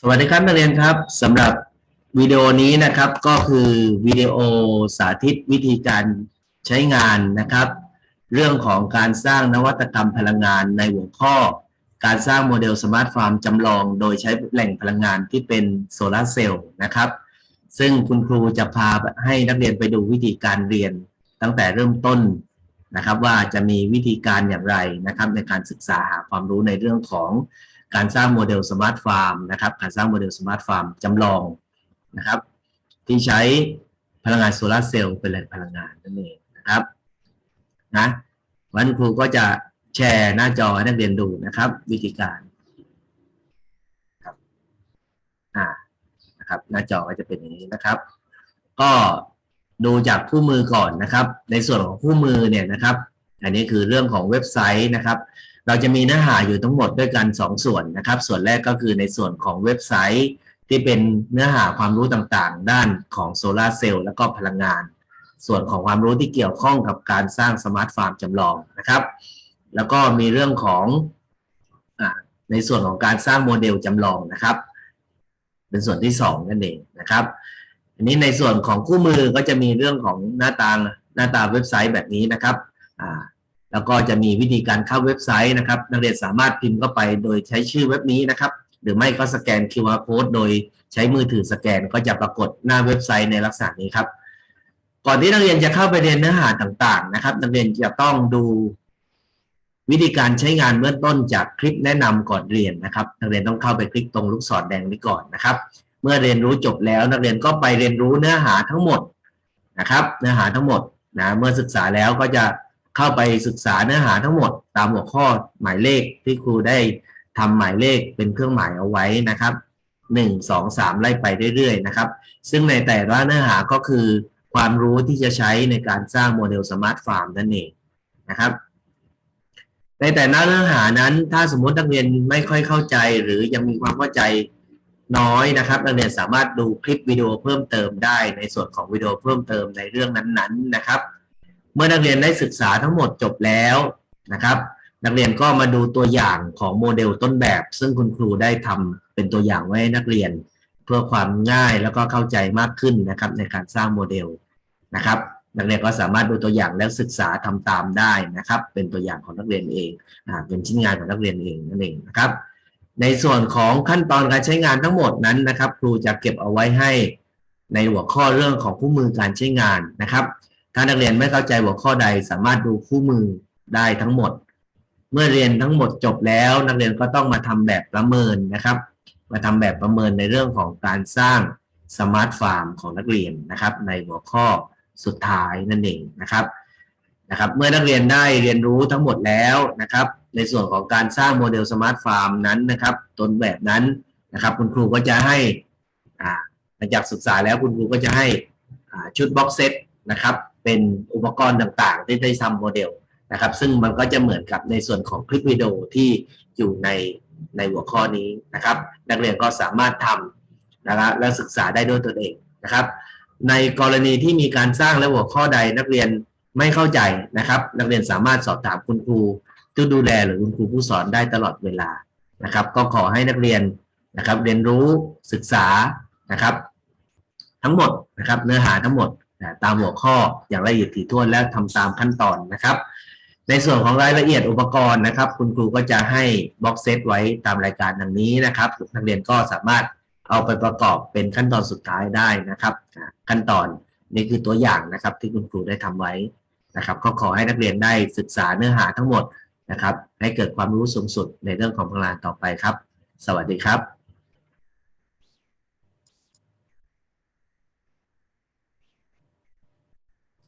สวัสดีครับนักเรียนครับสำหรับวิดีโอนี้นะครับก็คือวิดีโอสาธิตวิธีการใช้งานนะครับ เรื่องของการสร้างนวัตกรรมพลังงานในหัวข้อ การสร้างโมเดลสมาร์ทฟาร์มจำลอง โดยใช้แหล่งพลังงานที่เป็นโซลาร์เซลล์นะครับ ซึ่งคุณครูจะพาให้นักเรียนไปดูวิธีการเรียนตั้งแต่เริ่มต้นนะครับ ว่าจะมีวิธีการอย่างไรนะครับ ในการศึกษาหาความรู้ในเรื่องของ การสร้างโมเดลสมาร์ทฟาร์มนะครับ การสร้างโมเดลสมาร์ทฟาร์มจำลองนะครับ ที่ใช้พลังงานโซลาร์เซลล์เป็นแหล่งพลังงานนั่นเองนะครับนะวันครูก็จะแชร์หน้าจอให้นักเรียนดูนะครับ วิธีการครับอ่านะครับ หน้าจอก็จะเป็นอย่างนี้นะครับ ก็ดูจากคู่มือก่อนนะครับ ในส่วนของคู่มือเนี่ยนะครับ อันนี้คือเรื่องของเว็บไซต์นะครับ เราจะมีเนื้อหาอยู่ทั้งหมดด้วยกัน 2 ส่วนนะครับ ส่วนแรกก็คือในส่วนของเว็บไซต์ ที่เป็นเนื้อหาความรู้ต่างๆ ด้านของโซลาร์เซลล์แล้วก็พลังงาน ส่วนของความรู้ที่เกี่ยวข้องกับการสร้างสมาร์ทฟาร์มจำลองนะครับ แล้วก็มีเรื่องของอในส่วนของการสร้างโมเดลจำลองนะครับ เป็นส่วนที่สองนั่นเองนะครับอันนี้ในส่วนของคู่มือก็จะมีเรื่องของหน้าตาหน้าตาเว็บไซต์แบบนี้นะครับ แล้วก็จะมีวิธีการเข้าเว็บไซต์นะครับ นักเรียนสามารถพิมพ์เข้าไปโดยใช้ชื่อเว็บนี้นะครับ หรือไม่ก็สแกน QR code โดยใช้มือถือสแกนก็จะปรากฏหน้าเว็บไซต์ในลักษณะนี้ครับ ก่อนที่นักเรียนจะเข้าไปเรียนเนื้อหาต่างๆ นะครับ นักเรียนจะต้องดูวิธีการใช้งานเบื้องต้นจากคลิปแนะนำก่อนเรียนนะครับ นักเรียนต้องเข้าไปคลิกตรงลูกศรแดงนี้ก่อนนะครับ เมื่อเรียนรู้จบแล้วนักเรียนก็ไปเรียนรู้เนื้อหาทั้งหมดนะครับ เนื้อหาทั้งหมดนะเมื่อศึกษาแล้วก็จะ เข้าไปศึกษาเนื้อหาทั้งหมดตามหัวข้อหมายเลขที่ครูได้ทำหมายเลขเป็นเครื่องหมายเอาไว้นะครับหนึ่งสองสามไล่ไปเรื่อยๆนะครับ ซึ่งในแต่ละเนื้อหาก็คือความรู้ที่จะใช้ในการสร้างโมเดลสมาร์ทฟาร์มนั่นเองนะครับ ในแต่ละเนื้อหานั้น ถ้าสมมตินักเรียนไม่ค่อยเข้าใจ หรือยังมีความเข้าใจน้อยนะครับนักเรียนสามารถดูคลิปวิดีโอเพิ่มเติมได้ในส่วนของวิดีโอเพิ่มเติมในเรื่องนั้นๆนะครับ เมื่อนักเรียนได้ศึกษาทั้งหมดจบแล้วนะครับ นักเรียนก็มาดูตัวอย่างของโมเดลต้นแบบ ซึ่งคุณครูได้ทำเป็นตัวอย่างไว้ให้นักเรียน เพื่อความง่ายแล้วก็เข้าใจมากขึ้นนะครับ ในการสร้างโมเดลนะครับ นักเรียนก็สามารถดูตัวอย่างแล้วศึกษาทำตามได้นะครับ เป็นตัวอย่างของนักเรียนเองอเป็นชิ้นงานของนักเรียนเองนั่นเองนะครับในส่วนของขั้นตอนการใช้งานทั้งหมดนั้นนะครับ ครูจะเก็บเอาไว้ให้ในหัวข้อเรื่องของคู่มือการใช้งานนะครับ ถ้านักเรียนไม่เข้าใจหัวข้อใดสามารถดูคู่มือได้ทั้งหมด เมื่อเรียนทั้งหมดจบแล้ว นักเรียนก็ต้องมาทำแบบประเมินนะครับ มาทำแบบประเมินในเรื่องของการสร้างสมาร์ทฟาร์มของนักเรียนนะครับ ในหัวข้อสุดท้ายนั่นเองนะครับนะครับ เมื่อนักเรียนได้เรียนรู้ทั้งหมดแล้วนะครับ ในส่วนของการสร้างโมเดลสมาร์ทฟาร์มนั้นนะครับต้นแบบนั้นนะครับ คุณครูก็จะให้หลังจากศึกษาแล้วคุณครูก็จะให้ชุดบ็อกเซตนะครับ เป็นอุปกรณ์ต่างๆ ที่ได้ทำโมเดลนะครับ ซึ่งมันก็จะเหมือนกับในส่วนของคลิปวิดีโอที่อยู่ในในหัวข้อนี้นะครับ นักเรียนก็สามารถทำนะครับและศึกษาได้ด้วยตนเองนะครับ ในกรณีที่มีการสร้างและหัวข้อใดนักเรียนไม่เข้าใจนะครับ นักเรียนสามารถสอบถามคุณครูที่ดูแลหรือคุณครูผู้สอนได้ตลอดเวลานะครับ ก็ขอให้นักเรียนนะครับ เรียนรู้ศึกษานะครับ ทั้งหมดนะครับ เนื้อหาทั้งหมด นะตามหัวข้ออย่างละเอียดถี่ถ้วนและทำตามขั้นตอนนะครับ ในส่วนของรายละเอียดอุปกรณ์นะครับ คุณครูก็จะให้บ็อกเซตไว้ตามรายการดังนี้นะครับนักเรียนก็สามารถเอาไปประกอบเป็นขั้นตอนสุดท้ายได้นะครับ ขั้นตอนนี่คือตัวอย่างนะครับ ที่คุณครูได้ทำไว้นะครับ ก็ขอให้นักเรียนได้ศึกษาเนื้อหาทั้งหมดนะครับ ให้เกิดความรู้สูงสุดในเรื่องของพลังงานต่อไปครับ สวัสดีครับ